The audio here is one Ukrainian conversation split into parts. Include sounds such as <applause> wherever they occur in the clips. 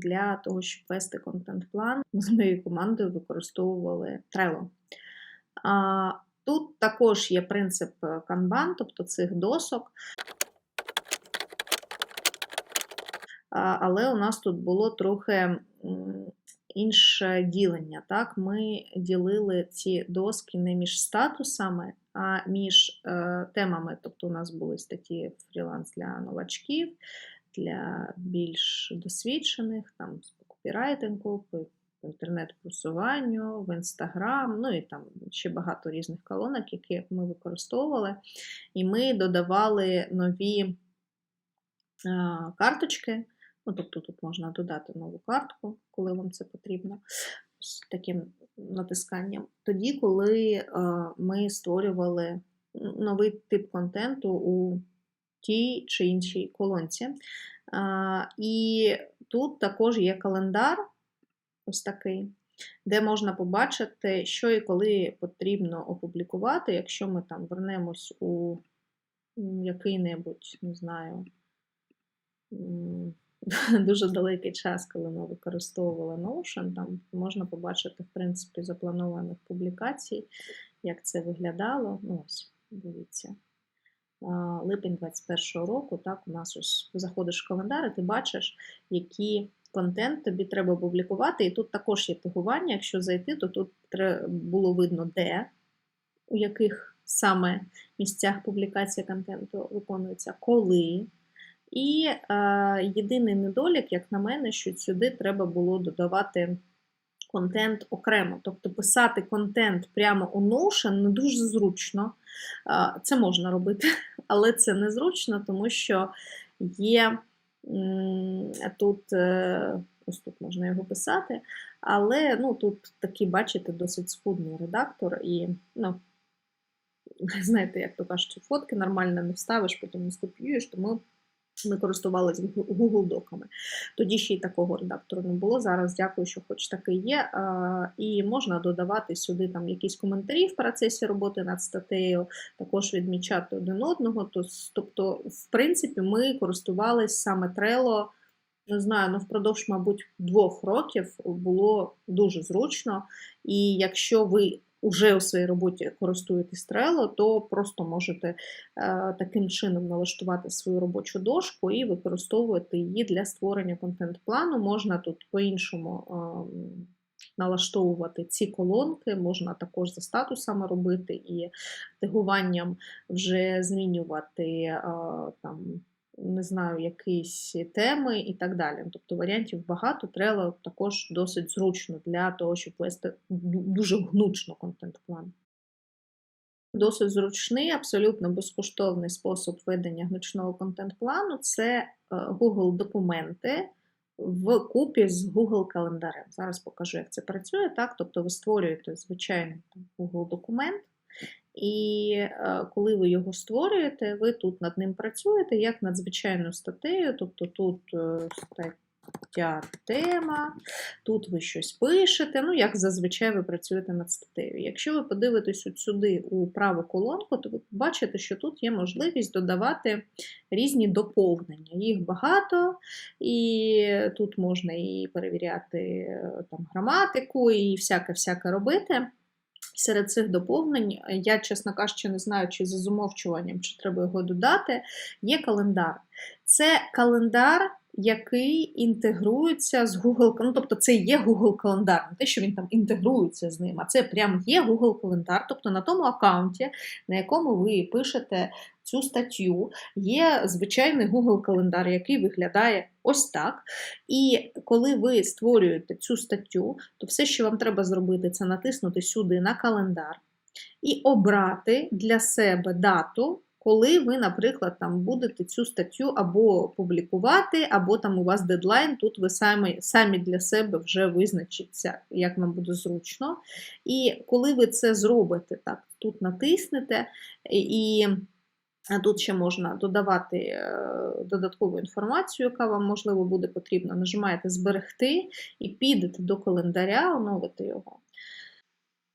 для того, щоб вести контент-план, ми з моєю командою використовували Trello. Тут також є принцип канбан, тобто цих досок. Але у нас тут було трохи інше ділення. Так? Ми ділили ці доски не між статусами, а між е, темами. Тобто у нас були статті фріланс для новачків, для більш досвідчених, там по копірайтингу, по інтернет-просуванню, в інстаграм, ну і там ще багато різних колонок, які ми використовували. І ми додавали нові карточки. Ну, Тобто тут можна додати нову картку, коли вам це потрібно, з таким натисканням. Тоді, коли ми створювали новий тип контенту у тій чи іншій колонці. І тут також є календар, ось такий, де можна побачити, що і коли потрібно опублікувати, якщо ми там вернемось у який-небудь, не знаю, <laughs> дуже далекий час, коли ми використовували Notion, там можна побачити, в принципі, запланованих публікацій, як це виглядало. Ну, ось, дивіться. Липень 21-го року, так, у нас ось заходиш в календар, і ти бачиш, які контент тобі треба публікувати. І тут також є тегування. Якщо зайти, то тут було видно, де, у яких саме місцях публікація контенту виконується, коли. І е, єдиний недолік, як на мене, що сюди треба було додавати контент окремо. Тобто писати контент прямо у Notion не дуже зручно. Е, це можна робити, але це незручно, тому що є тут. Е, Ось тут можна його писати, але ну, тут такий, бачите, досить скудний редактор, і, ну, <laughs> знаєте, як то кажуть, фотки нормально не вставиш, потім не скопіюєш, тому ми користувалися Google Доками. Тоді ще й такого редактору не було. Зараз дякую, що хоч такий є. І можна додавати сюди там якісь коментарі в процесі роботи над статтею, також відмічати один одного. Тобто, в принципі, ми користувалися саме Trello, не знаю, ну впродовж, мабуть, двох років було дуже зручно. І якщо ви вже у своїй роботі користуєтесь Trello, то просто можете е, таким чином налаштувати свою робочу дошку і використовувати її для створення контент-плану. Можна тут по-іншому. Ем, налаштовувати ці колонки, можна також за статусами робити і тегуванням вже змінювати е, там не знаю, якісь теми і так далі. Тобто варіантів багато, Trello також досить зручно для того, щоб вести дуже гнучно контент-план. Досить зручний, абсолютно безкоштовний спосіб ведення гнучного контент-плану це е, Google документи в купі з Google календарем. Зараз покажу, як це працює. Так? Тобто ви створюєте звичайний Google документ. І е, коли ви його створюєте, ви тут над ним працюєте як над звичайною статтею, тобто тут е, стаття тема, тут ви щось пишете, ну, як зазвичай ви працюєте над статтею. Якщо ви подивитесь от сюди у праву колонку, то ви побачите, що тут є можливість додавати різні доповнення. Їх багато, і тут можна і перевіряти е, там, граматику, і всяке-всяке робити. Серед цих доповнень, я, чесно кажучи, не знаю, чи за зумовчуванням, чи треба його додати, є календар. Це календар який інтегрується з Google, ну тобто це є Google календар, не те, що він там інтегрується з ним, а це прям є Google календар, тобто на тому аккаунті, на якому ви пишете цю статтю, є звичайний Google календар, який виглядає ось так. І коли ви створюєте цю статтю, то все, що вам треба зробити, це натиснути сюди на календар і обрати для себе дату коли ви, наприклад, там будете цю статтю або публікувати, або там у вас дедлайн, тут ви самі самі для себе вже визначиться, як вам буде зручно. І коли ви це зробите, так, тут натиснете і. Тут ще можна додавати е, додаткову інформацію, яка вам, можливо, буде потрібна. Нажимаєте Зберегти і підете до календаря, оновити його.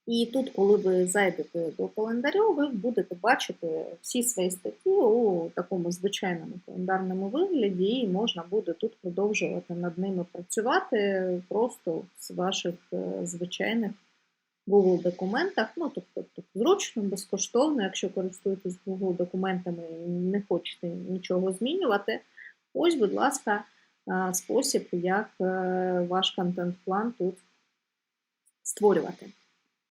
І тут, коли ви зайдете до календарю, ви будете бачити всі свої статті у такому звичайному календарному вигляді, і можна буде тут продовжувати над ними працювати просто з ваших е, звичайних Google документах. Ну, тобто тобто зручно, безкоштовно, якщо користуєтесь Google документами і не хочете нічого змінювати. Ось, будь ласка, спосіб, як е, ваш контент-план тут створювати.